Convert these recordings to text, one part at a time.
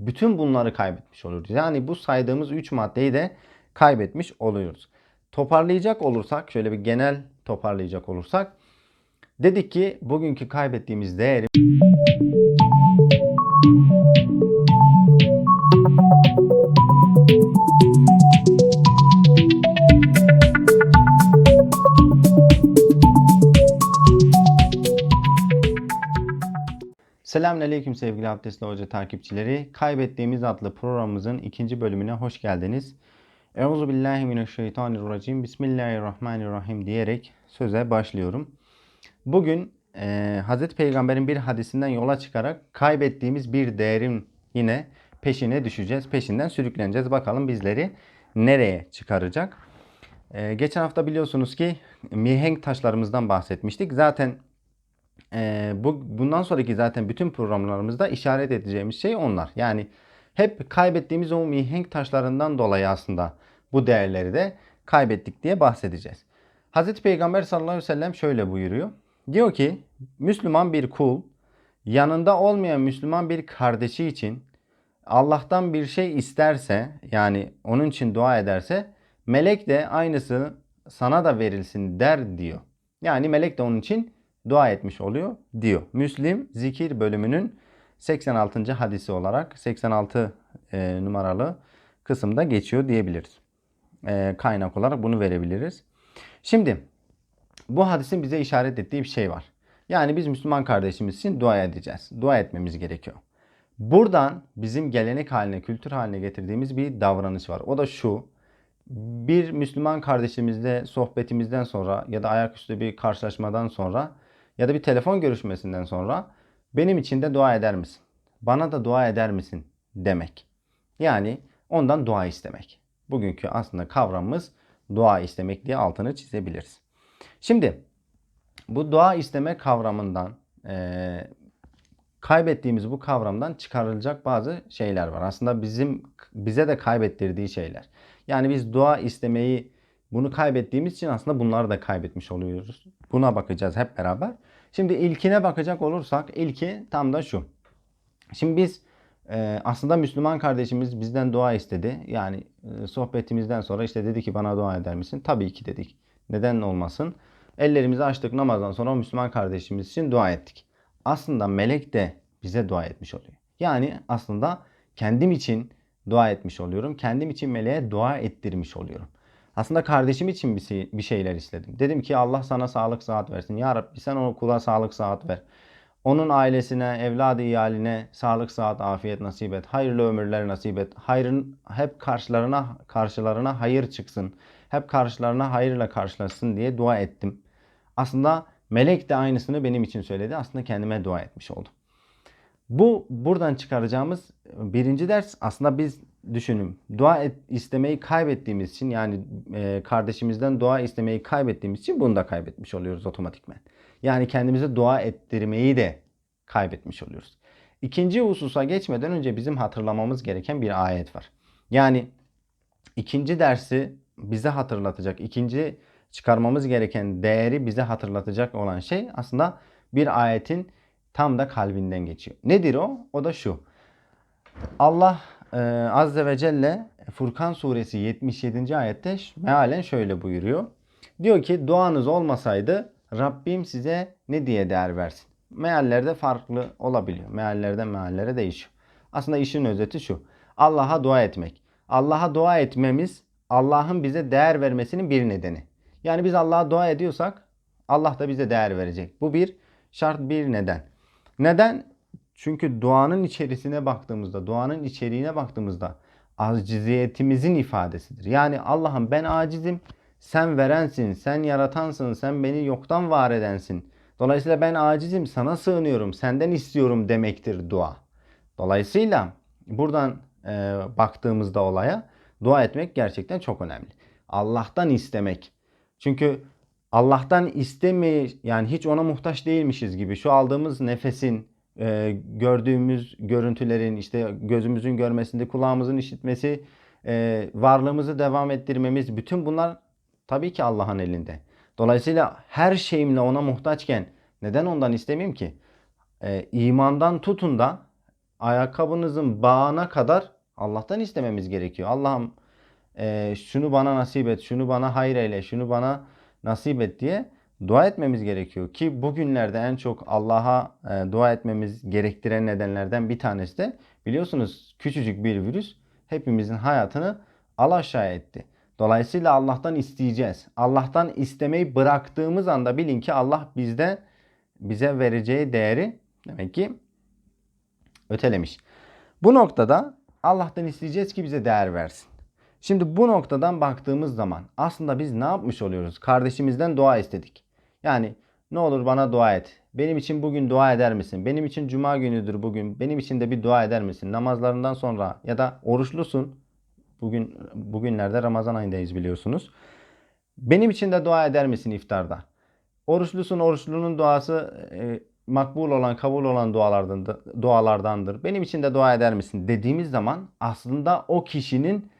bütün bunları kaybetmiş oluruz. Yani bu saydığımız 3 maddeyi de kaybetmiş oluyoruz. Toparlayacak olursak, şöyle bir genel toparlayacak olursak, dedik ki bugünkü kaybettiğimiz değeri Selamünaleyküm sevgili Abdestli Hoca takipçileri. Kaybettiğimiz adlı programımızın ikinci bölümüne hoş geldiniz. Euzu billahi mineşşeytanirracim. Bismillahirrahmanirrahim diyerek söze başlıyorum. Bugün e, Hazreti Peygamber'in bir hadisinden yola çıkarak kaybettiğimiz bir değerin yine peşine düşeceğiz. Peşinden sürükleneceğiz. Bakalım bizleri nereye çıkaracak. E, geçen hafta biliyorsunuz ki mihenk taşlarımızdan bahsetmiştik. Zaten ee, bu bundan sonraki zaten bütün programlarımızda işaret edeceğimiz şey onlar. Yani hep kaybettiğimiz o mihenk taşlarından dolayı aslında bu değerleri de kaybettik diye bahsedeceğiz. Hazreti Peygamber sallallahu aleyhi ve sellem şöyle buyuruyor. Diyor ki Müslüman bir kul yanında olmayan Müslüman bir kardeşi için Allah'tan bir şey isterse yani onun için dua ederse melek de aynısı sana da verilsin der diyor. Yani melek de onun için dua etmiş oluyor diyor. Müslim zikir bölümünün 86. hadisi olarak 86 e, numaralı kısımda geçiyor diyebiliriz. E, kaynak olarak bunu verebiliriz. Şimdi bu hadisin bize işaret ettiği bir şey var. Yani biz Müslüman kardeşimiz için dua edeceğiz. Dua etmemiz gerekiyor. Buradan bizim gelenek haline, kültür haline getirdiğimiz bir davranış var. O da şu. Bir Müslüman kardeşimizle sohbetimizden sonra ya da ayaküstü bir karşılaşmadan sonra ya da bir telefon görüşmesinden sonra benim için de dua eder misin? Bana da dua eder misin demek. Yani ondan dua istemek. Bugünkü aslında kavramımız dua istemek diye altını çizebiliriz. Şimdi bu dua isteme kavramından e, kaybettiğimiz bu kavramdan çıkarılacak bazı şeyler var. Aslında bizim bize de kaybettirdiği şeyler. Yani biz dua istemeyi bunu kaybettiğimiz için aslında bunları da kaybetmiş oluyoruz. Buna bakacağız hep beraber. Şimdi ilkine bakacak olursak ilki tam da şu. Şimdi biz e, aslında Müslüman kardeşimiz bizden dua istedi. Yani e, sohbetimizden sonra işte dedi ki bana dua eder misin? Tabii ki dedik. Neden olmasın? Ellerimizi açtık namazdan sonra Müslüman kardeşimiz için dua ettik. Aslında melek de bize dua etmiş oluyor. Yani aslında kendim için dua etmiş oluyorum. Kendim için meleğe dua ettirmiş oluyorum. Aslında kardeşim için bir şeyler istedim. Dedim ki Allah sana sağlık saat versin. Ya Rabbi sen o kula sağlık saat ver. Onun ailesine, evladı iyaline sağlık saat afiyet nasip et. Hayırlı ömürler nasip et. Hayrın hep karşılarına karşılarına hayır çıksın. Hep karşılarına hayırla karşılasın diye dua ettim. Aslında melek de aynısını benim için söyledi. Aslında kendime dua etmiş oldum. Bu buradan çıkaracağımız birinci ders aslında biz düşünün. Dua et, istemeyi kaybettiğimiz için yani e, kardeşimizden dua istemeyi kaybettiğimiz için bunu da kaybetmiş oluyoruz otomatikmen. Yani kendimize dua ettirmeyi de kaybetmiş oluyoruz. İkinci hususa geçmeden önce bizim hatırlamamız gereken bir ayet var. Yani ikinci dersi bize hatırlatacak, ikinci çıkarmamız gereken değeri bize hatırlatacak olan şey aslında bir ayetin tam da kalbinden geçiyor. Nedir o? O da şu. Allah e, Azze ve Celle Furkan suresi 77. ayette mealen şöyle buyuruyor. Diyor ki duanız olmasaydı Rabbim size ne diye değer versin. Meallerde farklı olabiliyor. Meallerden meallere değişiyor. Aslında işin özeti şu. Allah'a dua etmek. Allah'a dua etmemiz Allah'ın bize değer vermesinin bir nedeni. Yani biz Allah'a dua ediyorsak Allah da bize değer verecek. Bu bir şart bir neden. Neden? Çünkü duanın içerisine baktığımızda, duanın içeriğine baktığımızda aciziyetimizin ifadesidir. Yani Allah'ım ben acizim, sen verensin, sen yaratansın, sen beni yoktan var edensin. Dolayısıyla ben acizim, sana sığınıyorum, senden istiyorum demektir dua. Dolayısıyla buradan e, baktığımızda olaya dua etmek gerçekten çok önemli. Allah'tan istemek. Çünkü Allah'tan istemeyi yani hiç ona muhtaç değilmişiz gibi şu aldığımız nefesin, e, gördüğümüz görüntülerin işte gözümüzün görmesinde kulağımızın işitmesi, e, varlığımızı devam ettirmemiz bütün bunlar tabii ki Allah'ın elinde. Dolayısıyla her şeyimle ona muhtaçken neden ondan istemeyeyim ki? E, imandan tutun da ayakkabınızın bağına kadar Allah'tan istememiz gerekiyor. Allah'ım e, şunu bana nasip et, şunu bana hayır eyle, şunu bana nasip et diye dua etmemiz gerekiyor. Ki bugünlerde en çok Allah'a e, dua etmemiz gerektiren nedenlerden bir tanesi de biliyorsunuz küçücük bir virüs hepimizin hayatını alaşağı etti. Dolayısıyla Allah'tan isteyeceğiz. Allah'tan istemeyi bıraktığımız anda bilin ki Allah bizde bize vereceği değeri demek ki ötelemiş. Bu noktada Allah'tan isteyeceğiz ki bize değer versin. Şimdi bu noktadan baktığımız zaman aslında biz ne yapmış oluyoruz? Kardeşimizden dua istedik. Yani ne olur bana dua et. Benim için bugün dua eder misin? Benim için cuma günüdür bugün. Benim için de bir dua eder misin? Namazlarından sonra ya da oruçlusun. Bugün bugünlerde Ramazan ayındayız biliyorsunuz. Benim için de dua eder misin iftarda? Oruçlusun, oruçlunun duası e, makbul olan, kabul olan dualardandır, dualardandır. Benim için de dua eder misin dediğimiz zaman aslında o kişinin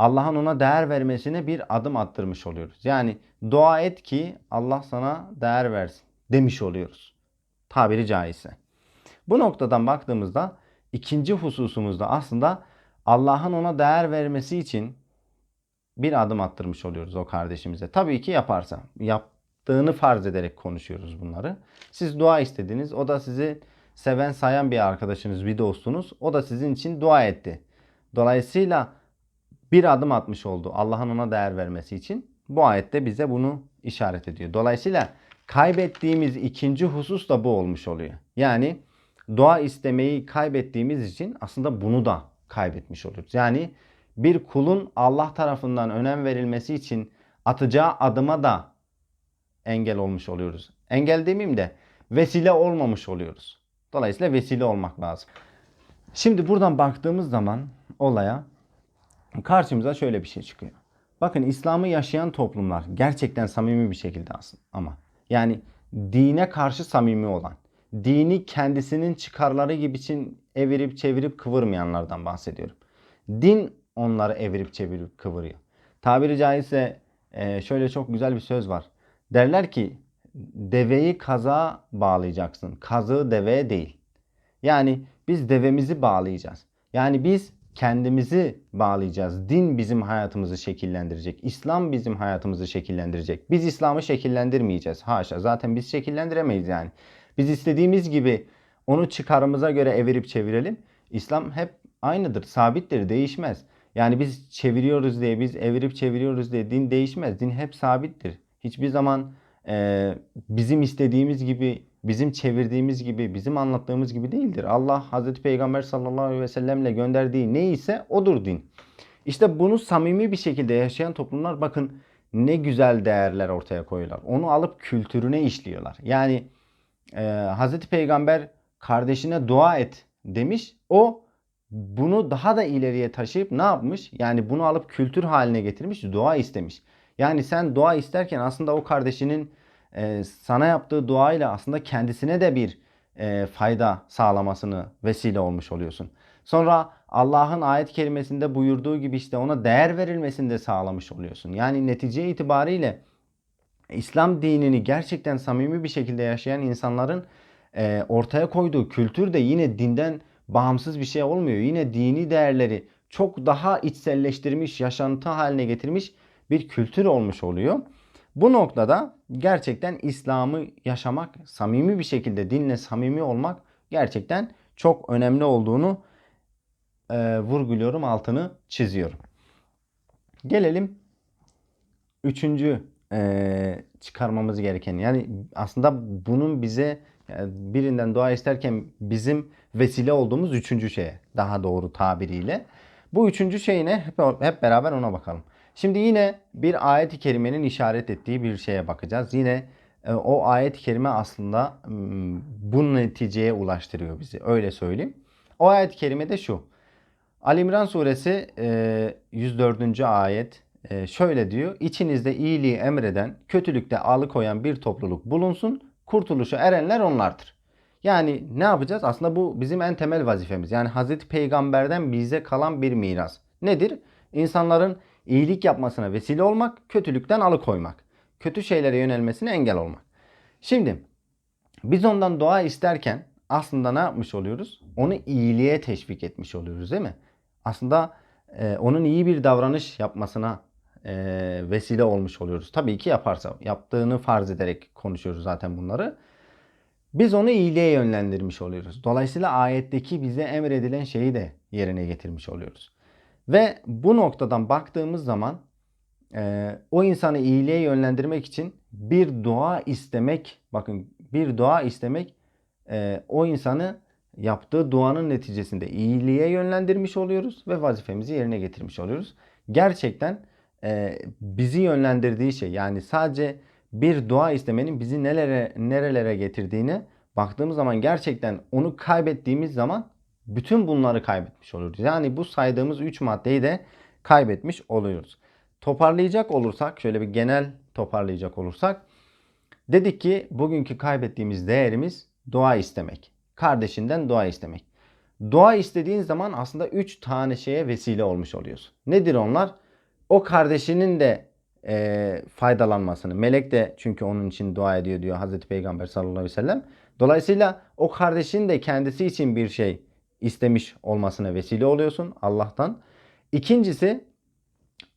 Allah'ın ona değer vermesine bir adım attırmış oluyoruz. Yani dua et ki Allah sana değer versin demiş oluyoruz. Tabiri caizse. Bu noktadan baktığımızda ikinci hususumuzda aslında Allah'ın ona değer vermesi için bir adım attırmış oluyoruz o kardeşimize. Tabii ki yaparsa. Yaptığını farz ederek konuşuyoruz bunları. Siz dua istediniz. O da sizi seven sayan bir arkadaşınız, bir dostunuz. O da sizin için dua etti. Dolayısıyla bir adım atmış oldu Allah'ın ona değer vermesi için. Bu ayette bize bunu işaret ediyor. Dolayısıyla kaybettiğimiz ikinci husus da bu olmuş oluyor. Yani dua istemeyi kaybettiğimiz için aslında bunu da kaybetmiş oluyoruz. Yani bir kulun Allah tarafından önem verilmesi için atacağı adıma da engel olmuş oluyoruz. Engel demeyeyim de vesile olmamış oluyoruz. Dolayısıyla vesile olmak lazım. Şimdi buradan baktığımız zaman olaya karşımıza şöyle bir şey çıkıyor. Bakın İslam'ı yaşayan toplumlar gerçekten samimi bir şekilde aslında ama yani dine karşı samimi olan, dini kendisinin çıkarları gibi için evirip çevirip kıvırmayanlardan bahsediyorum. Din onları evirip çevirip kıvırıyor. Tabiri caizse e, şöyle çok güzel bir söz var. Derler ki deveyi kaza bağlayacaksın. Kazığı deveye değil. Yani biz devemizi bağlayacağız. Yani biz kendimizi bağlayacağız. Din bizim hayatımızı şekillendirecek. İslam bizim hayatımızı şekillendirecek. Biz İslam'ı şekillendirmeyeceğiz. Haşa. Zaten biz şekillendiremeyiz yani. Biz istediğimiz gibi onu çıkarımıza göre evirip çevirelim. İslam hep aynıdır, sabittir, değişmez. Yani biz çeviriyoruz diye, biz evirip çeviriyoruz diye din değişmez. Din hep sabittir. Hiçbir zaman e, bizim istediğimiz gibi bizim çevirdiğimiz gibi, bizim anlattığımız gibi değildir. Allah Hazreti Peygamber sallallahu aleyhi ve sellemle gönderdiği neyse odur din. İşte bunu samimi bir şekilde yaşayan toplumlar bakın ne güzel değerler ortaya koyuyorlar. Onu alıp kültürüne işliyorlar. Yani e, Hazreti Peygamber kardeşine dua et demiş. O bunu daha da ileriye taşıyıp ne yapmış? Yani bunu alıp kültür haline getirmiş, dua istemiş. Yani sen dua isterken aslında o kardeşinin e, sana yaptığı duayla aslında kendisine de bir e, fayda sağlamasını vesile olmuş oluyorsun. Sonra Allah'ın ayet kelimesinde buyurduğu gibi işte ona değer verilmesini de sağlamış oluyorsun. Yani netice itibariyle İslam dinini gerçekten samimi bir şekilde yaşayan insanların e, ortaya koyduğu kültür de yine dinden bağımsız bir şey olmuyor. Yine dini değerleri çok daha içselleştirmiş, yaşantı haline getirmiş bir kültür olmuş oluyor. Bu noktada gerçekten İslam'ı yaşamak, samimi bir şekilde dinle samimi olmak gerçekten çok önemli olduğunu e, vurguluyorum, altını çiziyorum. Gelelim üçüncü e, çıkarmamız gereken yani aslında bunun bize yani birinden dua isterken bizim vesile olduğumuz üçüncü şeye daha doğru tabiriyle. Bu üçüncü şey ne? Hep, hep beraber ona bakalım. Şimdi yine bir ayet-i kerimenin işaret ettiği bir şeye bakacağız. Yine e, o ayet-i kerime aslında bu neticeye ulaştırıyor bizi. Öyle söyleyeyim. O ayet-i kerime de şu. Ali İmran suresi 104. ayet e, şöyle diyor. İçinizde iyiliği emreden, kötülükte alıkoyan bir topluluk bulunsun. Kurtuluşa erenler onlardır. Yani ne yapacağız? Aslında bu bizim en temel vazifemiz. Yani Hazreti Peygamber'den bize kalan bir miras. Nedir? İnsanların iyilik yapmasına vesile olmak, kötülükten alıkoymak. Kötü şeylere yönelmesine engel olmak. Şimdi biz ondan dua isterken aslında ne yapmış oluyoruz? Onu iyiliğe teşvik etmiş oluyoruz değil mi? Aslında e, onun iyi bir davranış yapmasına e, vesile olmuş oluyoruz. Tabii ki yaparsa. Yaptığını farz ederek konuşuyoruz zaten bunları. Biz onu iyiliğe yönlendirmiş oluyoruz. Dolayısıyla ayetteki bize emredilen şeyi de yerine getirmiş oluyoruz. Ve bu noktadan baktığımız zaman e, o insanı iyiliğe yönlendirmek için bir dua istemek, bakın bir dua istemek e, o insanı yaptığı duanın neticesinde iyiliğe yönlendirmiş oluyoruz ve vazifemizi yerine getirmiş oluyoruz. Gerçekten e, bizi yönlendirdiği şey yani sadece bir dua istemenin bizi nelere nerelere getirdiğini baktığımız zaman gerçekten onu kaybettiğimiz zaman bütün bunları kaybetmiş oluyoruz. Yani bu saydığımız 3 maddeyi de kaybetmiş oluyoruz. Toparlayacak olursak, şöyle bir genel toparlayacak olursak dedik ki bugünkü kaybettiğimiz değerimiz dua istemek. Kardeşinden dua istemek. Dua istediğin zaman aslında 3 tane şeye vesile olmuş oluyorsun. Nedir onlar? O kardeşinin de e, faydalanmasını. Melek de çünkü onun için dua ediyor diyor Hazreti Peygamber sallallahu aleyhi ve sellem. Dolayısıyla o kardeşin de kendisi için bir şey istemiş olmasına vesile oluyorsun Allah'tan. İkincisi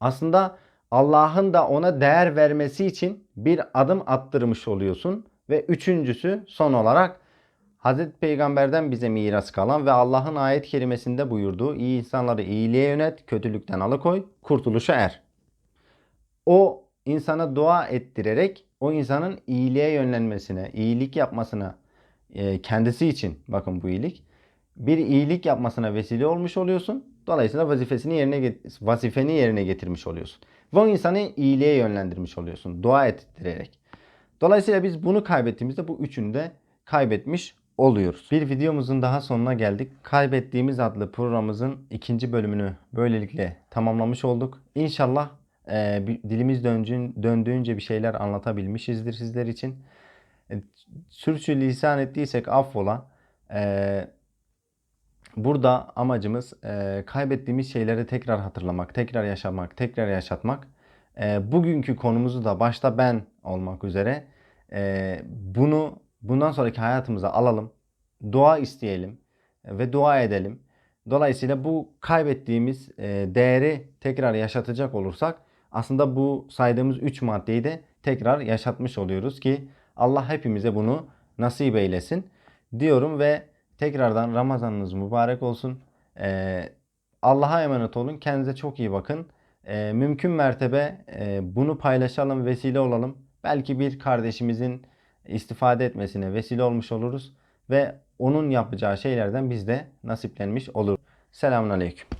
aslında Allah'ın da ona değer vermesi için bir adım attırmış oluyorsun. Ve üçüncüsü son olarak Hazreti Peygamber'den bize miras kalan ve Allah'ın ayet kelimesinde buyurduğu iyi insanları iyiliğe yönet, kötülükten alıkoy, kurtuluşa er. O insana dua ettirerek o insanın iyiliğe yönlenmesine, iyilik yapmasına e, kendisi için bakın bu iyilik bir iyilik yapmasına vesile olmuş oluyorsun. Dolayısıyla vazifesini yerine vazifeni yerine getirmiş oluyorsun. Ve o insanı iyiliğe yönlendirmiş oluyorsun. Dua ettirerek. Dolayısıyla biz bunu kaybettiğimizde bu üçünü de kaybetmiş oluyoruz. Bir videomuzun daha sonuna geldik. Kaybettiğimiz adlı programımızın ikinci bölümünü böylelikle tamamlamış olduk. İnşallah e, dilimiz döndüğün, döndüğünce bir şeyler anlatabilmişizdir sizler için. E, sürçülisan ettiysek affola. E, burada amacımız e, kaybettiğimiz şeyleri tekrar hatırlamak, tekrar yaşamak, tekrar yaşatmak. E, bugünkü konumuzu da başta ben olmak üzere e, bunu bundan sonraki hayatımıza alalım. Dua isteyelim ve dua edelim. Dolayısıyla bu kaybettiğimiz e, değeri tekrar yaşatacak olursak aslında bu saydığımız 3 maddeyi de tekrar yaşatmış oluyoruz ki Allah hepimize bunu nasip eylesin diyorum ve tekrardan Ramazanınız mübarek olsun. Ee, Allah'a emanet olun. Kendinize çok iyi bakın. Ee, mümkün mertebe e, bunu paylaşalım, vesile olalım. Belki bir kardeşimizin istifade etmesine vesile olmuş oluruz ve onun yapacağı şeylerden biz de nasiplenmiş oluruz. Selamun Aleyküm.